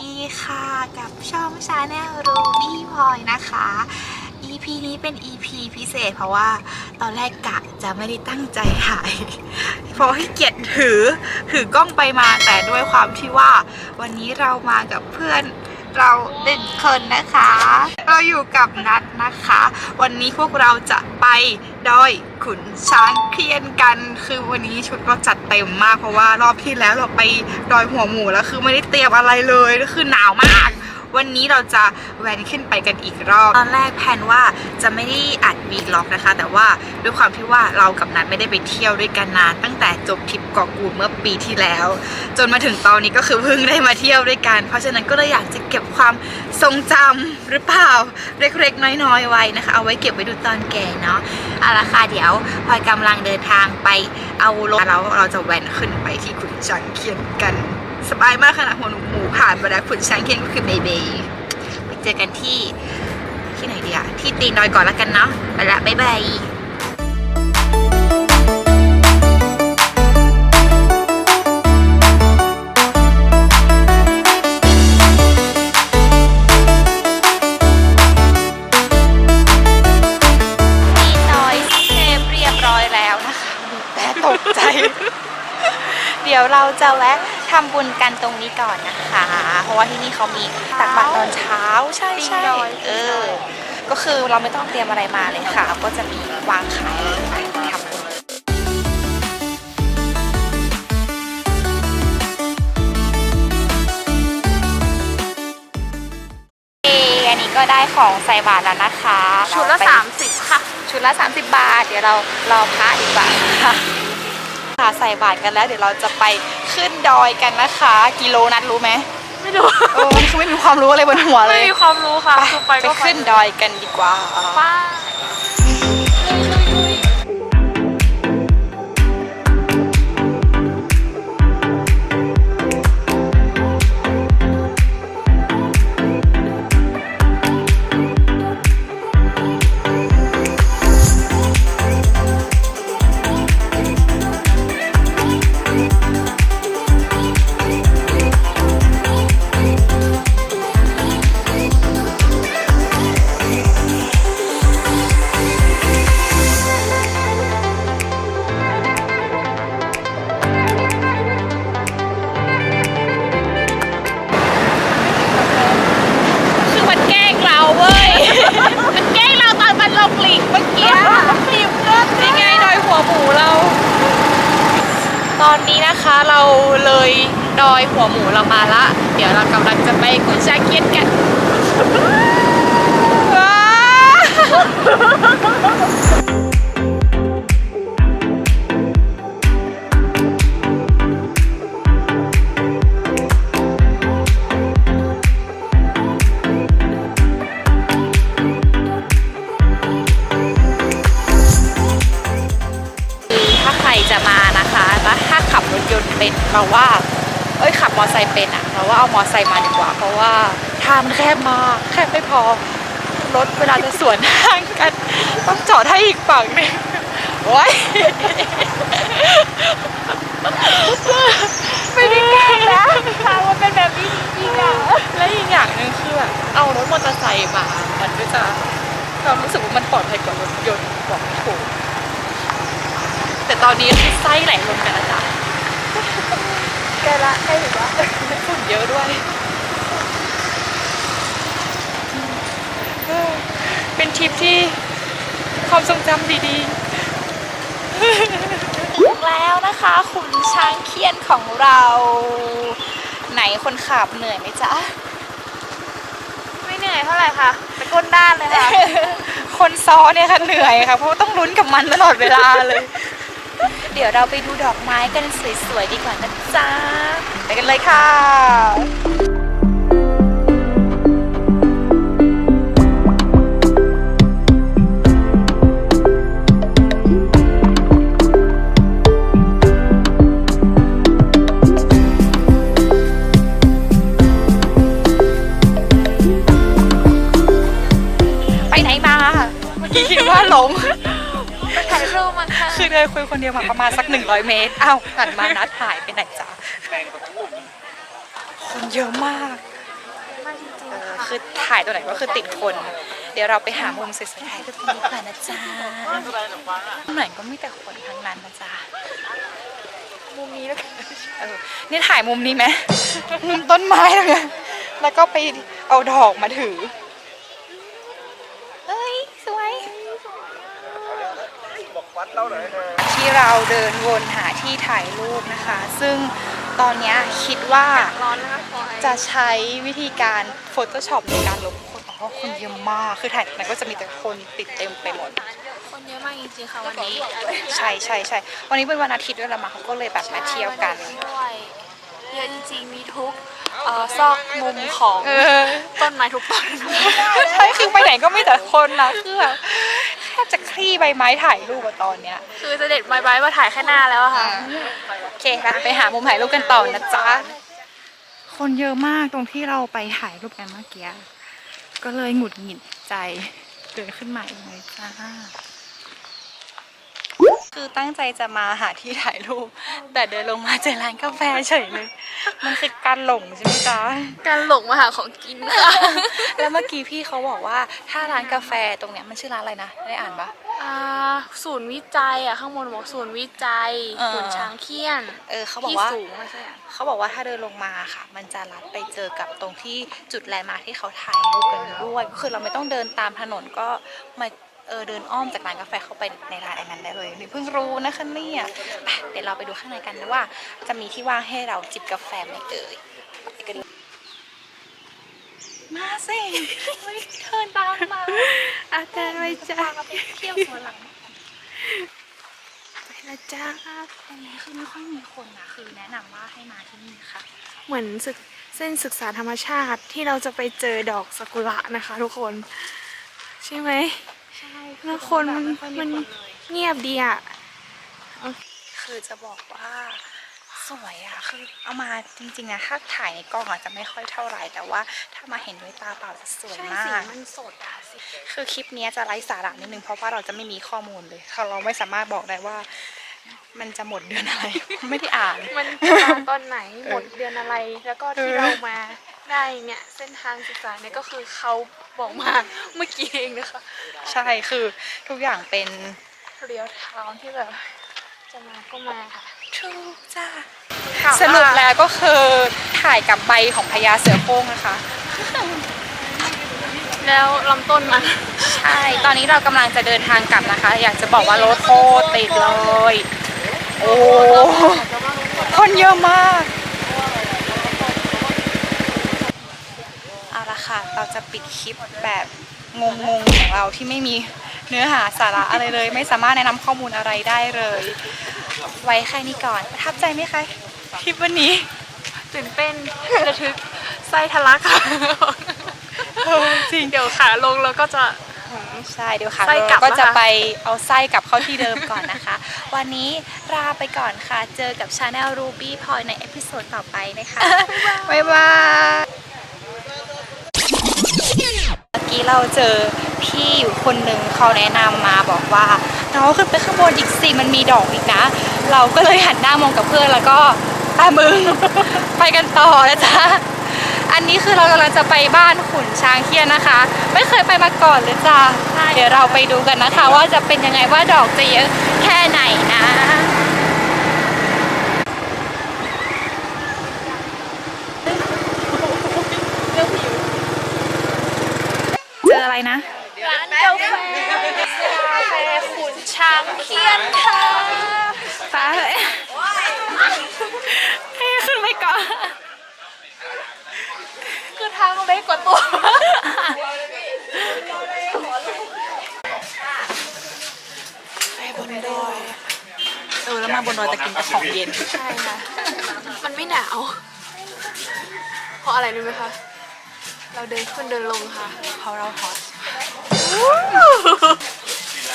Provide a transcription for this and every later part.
ดีค่ะกับช่องชาแนลรูบี้พลอยนะคะ EP นี้เป็น EP พิเศษเพราะว่าตอนแรกกะจะไม่ได้ตั้งใจถ่าย เพราะให้เกียรติถือถือกล้องไปมาแต่ด้วยความที่ว่า วันนี้เรามากับเพื่อนเราหนึ่งคนนะคะ เราอยู่กับนัดนะคะ วันนี้พวกเราจะไป ดอยขุนช้างเคียนกัน คือวันนี้ชุดเราจัดเต็มมากเพราะว่ารอบที่แล้วเราไปดอยหัวหมูแล้วคือไม่ได้เตรียมอะไรเลยก็คือหนาวมาก วันนี้เราจะแวนขึ้นไปกันอีกรอบตอนแรกแพนว่าจะไม่ได้อัดวีล็อกนะคะ แต่ว่าด้วยความที่ว่าเรากับนัดไม่ได้ไปเที่ยวด้วยกันนาน ตั้งแต่จบทริปเกาะกูดเมื่อปีที่แล้ว จนมาถึงตอนนี้ก็คือเพิ่งได้มาเที่ยวด้วยกัน เพราะฉะนั้นก็เลยอยากจะเก็บความทรงจำหรือเปล่าเล็กๆ น้อยๆ ไว้นะคะ เอาไว้เก็บไว้ดูตอนแก่เนาะเอาละค่ะเดี๋ยวพลอยกำลังเดินทางไปเอารถแล้วเราจะแวนขึ้นไปที่ขุนช้างเคียนกัน สบายมากขนาดหัวหมูผ่านไปแล้วขุนช้างเคียนก็คือเบเบไปเจอกันที่ที่ไหนดีอะที่ตีนดอยก่อนแล้วกันเนาะไปละบ๊ายบายมีน้อยเซฟเรียบร้อยแล้วนะคะแต่ตกใจ เดี๋ยวเราจะแวะ ทำบุญกันตรงนี้ก่อนนะคะ เพราะว่าที่นี่เขามีตักบาตรตอนเช้าใช่ใช่เออ ก็คือเราไม่ต้องเตรียมอะไรมาเลยค่ะ ก็จะมีวางขายไปทำบุญ เออันนี้ก็ได้ของใส่บาตรแล้วนะคะชุดละ เราไป30 ค่ะ ชุดละ 30 บาท เดี๋ยวเรารอพระดีกว่าค่ะค่ะใส่บาตรกันแล้ว เดี๋ยวเราจะไป ขึ้นดอยกันนะคะ กิโลนัดรู้ไหมไม่รู้เออมันคือไม่มีความรู้อะไรบนหัวเลไม่ยมีความรู้ค่ะไปคือไปไปก็ขึ้นดอยกันดีกว่า ป้า ตอนมันลงลิงเมื่อกี้ลิงเลิศนี่ไงดอยหัวหมูเรา ตอนนี้นะคะเราเลยดอยหัวหมูเรามาละ เดี๋ยวเรากำลังจะไปกุญชาเกียนกันว้า เอ้ยขับมอไซค์เป็นอะเราว่าเอามอไซค์มาดีกว่า เพราะว่าทางมันแคบมากแคบไม่พอรถเวลาจะสวนทางกัน ต้องจอดให้อีกฝั่งหนึงโอ้ยไม่ได้แกล้งนะทางมันเป็นแบบนี้จริงๆอะและอีกอย่างหนึ่งคือแบบเอารถมอเตอร์ไซค์มา มันก็จะเรารู้สึกว่ามันปลอดภัยกว่ารถยนต์บอกไม่ถูกแต่ตอนนี้คือไส้ไหลลงกันแล้วจ้ะ ใกล้ละใกล้ถึงละฝุ่นเยอะด้วย เป็นทริปที่ความทรงจำดีๆ ถึงแล้วนะคะขุนช้างเคียนของเรา ไหนคนขับเหนื่อยไหมจ๊ะ ไม่เหนื่อยเท่าไหร่ค่ะไปก้นด้านเลยค่ะ คนซ้อนเนี่ยค่ะเหนื่อยค่ะ เพราะว่าต้องลุ้นกับมันตลอดเวลาเลย เดี๋ยวเราไปดูดอกไม้กันสวยๆดีกว่านะจ๊ะไปกันเลยค่ะไปไหนมาเมื่อกี้คิดว่าหลง ไปถ่ายรูปมาค่ะคือเดินคุยคนเดียวมาประมาณสัก 100 เมตรอ้าวตัดมานัดถ่ายไปไหนจ๊ะคนเยอะมากคือถ่ายตัวไหนก็คือติดคน เดี๋ยวเราไปหามุมสวยๆถ่ายกันตรงนี้ก่อนนะจ๊ะเหมือนก็มีแต่คนทั้งนั้นนะจ๊ะมุมนี้แล้วกันเออนี่ถ่ายมุมนี้ไหมมุมต้นไม้เลยแล้วก็ไปเอาดอกมาถือ เฮ้ย สวย ที่เราเดินวนหาที่ถ่ายรูปนะคะ ซึ่งตอนเนี้ยคิดว่าร้อนนะคะพลอยจะใช้วิธีการ Photoshop ในการลบคนเพราะว่าคนเยอะมาก คือถ่ายไหนก็จะมีแต่คนติดเต็มไปหมด คนเยอะมากจริงๆค่ะวันนี้ ใช่ใช่ใช่วันนี้เป็นวันอาทิตย์ด้วยละมั้งเขาก็เลยแบบมาเที่ยวกันด้วยเยอะจริงๆ มีทุกเอ่อซอกมุมของเออต้นไม้ทุกต้นใช่คือไปไหนก็มีแต่คนนะคือแบบแทบจะคลี่ใบไม้ถ่ายรูปอะตอนเนี้ย คือจะเด็ดไม้ใบมาถ่ายแค่หน้าแล้วอะค่ะ โอเคค่ะไปหามุมถ่ายรูปกันต่อนะจ๊ะ คนเยอะมากตรงที่เราไปถ่ายรูปกันเมื่อกี้ ก็เลยหงุดหงิดใจ เดินขึ้นมาอีกเลยจ้า คือตั้งใจจะมาหาที่ถ่ายรูป แต่เดินลงมาเจอร้านกาแฟเฉยเลย มันคือการหลงใช่ไหมจ๊ะ การหลงมาหาของกินค่ะ แล้วเมื่อกี้พี่เขาบอกว่าถ้าร้านกาแฟตรงเนี้ยมันชื่อร้านอะไรนะ ได้อ่านปะอ่าศูนย์วิจัยอะข้างบนบอกศูนย์วิจัยเออขุนช้างเขี้ยน เออเขาบอกที่ว่าสูงไม่ใช่อะเขาบอกว่าถ้าเดินลงมาค่ะ มันจะลัดไปเจอกับตรงที่จุดแลนด์มาร์คที่เขาถ่ายรูปกันด้วยก็คือเราไม่ต้องเดินตามถนนก็มา เออเดินอ้อมจากร้านกาแฟเข้าไปในร้านอันนั้นได้เลยนี่เพิ่งรู้นะคะเนี่ยไปเดี๋ยวเราไปดูข้างในกันนะว่า จะมีที่ว่างให้เราจิบกาแฟไหมเอ่ยไปกันเลยมาสิเฮ้ยเดินตามมาอาจารย์ไว้จ้าไปเที่ยวสวนหลังไปละจ้าอันนี้คือไม่ค่อยมีคนนะคือแนะนำว่าให้มาที่นี่ค่ะ เหมือนศึกเส้นศึกษาธรรมชาติที่เราจะไปเจอดอกซากุระนะคะทุกคน ใช่ไหม ใช่แล้วคนมันมันเงียบดีอะคือจะบอกว่าสวยอะคือเอามาจริงๆนะถ้าถ่ายในกล้องอาจจะไม่ค่อยเท่าไหร่แต่ว่าถ้ามาเห็นด้วยตาเปล่าจะสวยใช่มาสีกมันสดอะสิคือคลิปเนี้ยจะไร้สาระนิดนึงเพราะว่าเราจะไม่มีข้อมูลเลยเราไม่สามารถบอกได้ว่า มันจะหมดเดือนอะไร ไม่ได้อ่าน มันจะมาตอนไหนเออหมดเดือนอะไร แล้วก็เอที่อเรามา ได้เนี่ยเส้นทางศึกษาเนี่ยก็คือเขาบอกมาเมื่อกี้เองนะคะ ใช่คือทุกอย่างเป็นเรียวทาวที่แบบจะมาก็มาค่ะถูกจ้าสรุปแล้วก็คือถ่ายกับใบของพญาเสือโคร่งนะคะ แล้วลำต้นมันใช่ ตอนนี้เรากำลังจะเดินทางกลับนะคะ อยากจะบอกว่ารถโคตรติดเลย โอ้คนเยอะมาก เอาละ ค่ะ เราจะปิดคลิปแบบงงๆของเราที่ไม่มีเนื้อหาสาระอะไรเลย ไม่สามารถแนะนำข้อมูลอะไรได้เลย ไว้แค่นี้ก่อนประทับใจไหมคะคลิปวันนี้ตื่นเต้นระทึกไส้ทะลักค่ะเออจริงเดี๋ยวขาลงแล้วก็จะ ใช่เดี๋ยวค่ะไส้กลับเราก็จะนะคะ ไปเอาไส้กลับเข้าที่เดิมก่อนนะคะ วันนี้ลาไปก่อนค่ะ เจอกับชาแนล Ruby p o y ในเอพิโซดต่อไปนะคะ บ๊ายบาย กี้เราเจอพี่อยู่คนหนึ่งเขาแนะนำมาบอกว่าน้องขึ้นไปข้างบนอีกสิมันมีดอกอีกนะ เราก็เลยหันหน้ามองกับเพื่อนแล้วก็ตามึงไปกันต่อนะจ๊ะอันนี้คือเรากำลังจะไปบ้านขุนช้างเคียนนะคะ ไม่เคยไปมาก่อนเลยจ้ะเดี๋ยวเราไปดูกันนะคะ ว่าจะเป็นยังไงว่าดอกจะเยอะแค่ไหนนะ เจ ออะไรนะ ร้านกาแฟกาแฟขุนช้างเคียนค่ะฟ้าเลยให้ขึ้นไปก่อนคือทางเล็กกว่าตัว ไปบนดอยเออแล้วมาบนดอยแต่กินแต่ของเย็น ใช่ค่ะ มันไม่หนาว เพราะอะไรรู้ไหมคะ เราเดินขึ้นเดินลงค่ะเพราะเราฮอต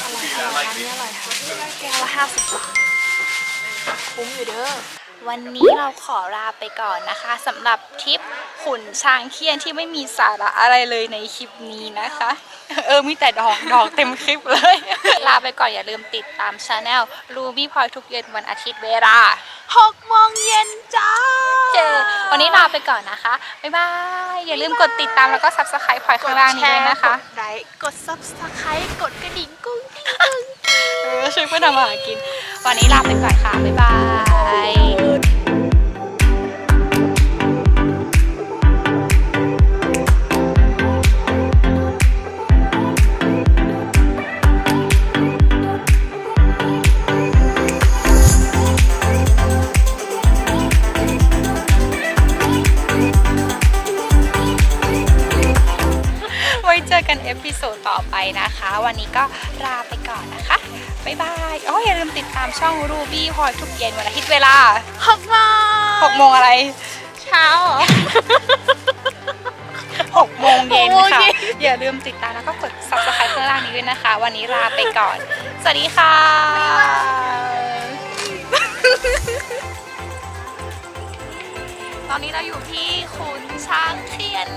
อร่อยค่ะร้านนี้อร่อยค่ะแก้วละห้าสิบบาทคุ้มอยู่เด้อ วันนี้เราขอลาไปก่อนนะคะสำหรับทริปขุนช้างเคียนที่ไม่มีสาระอะไรเลยในคลิปนี้นะคะ เออมีแต่ดอกดอกเต็มคลิปเลย ลาไปก่อนอย่าลืมติดตามช anel Ruby Poi ทุกเย็นวันอาทิตย์เวลา6โมงเย็นจ้า เจอ วันนี้ลาไปก่อนนะคะ บ๊ายบาย อย่าลืมกดติดตามแล้วก็ subscribe พลอยข้างล่างนี้ด้วยนะคะกดไลค์กด subscribe กดกระดิ่งกุ้งกิ้งกุ้งเออช่วยเพื่อนทำอาหารกิน วันนี้ลาไปก่อนค่ะ บ๊ายบายไว้เจอกันเอพิโซดต่อไปนะคะ วันนี้ก็ลาไปก่อนนะคะ บ๊ายบายอ๋ออย่าลืมติดตามช่อง Ruby พลอยทุกเย็นวันอาทิตย์เวลาหกโมง6โมงอะไร เช้าเหรอ6โมงเย็นหกโมงค่ะ เย็น อย่าลืมติดตามแล้วก็กด subscribe ข้างล่างนี้ด้วยนะคะ วันนี้ลาไปก่อน สวัสดีค่ะตอนนี้เราอยู่ที่ขุนช้างเทียน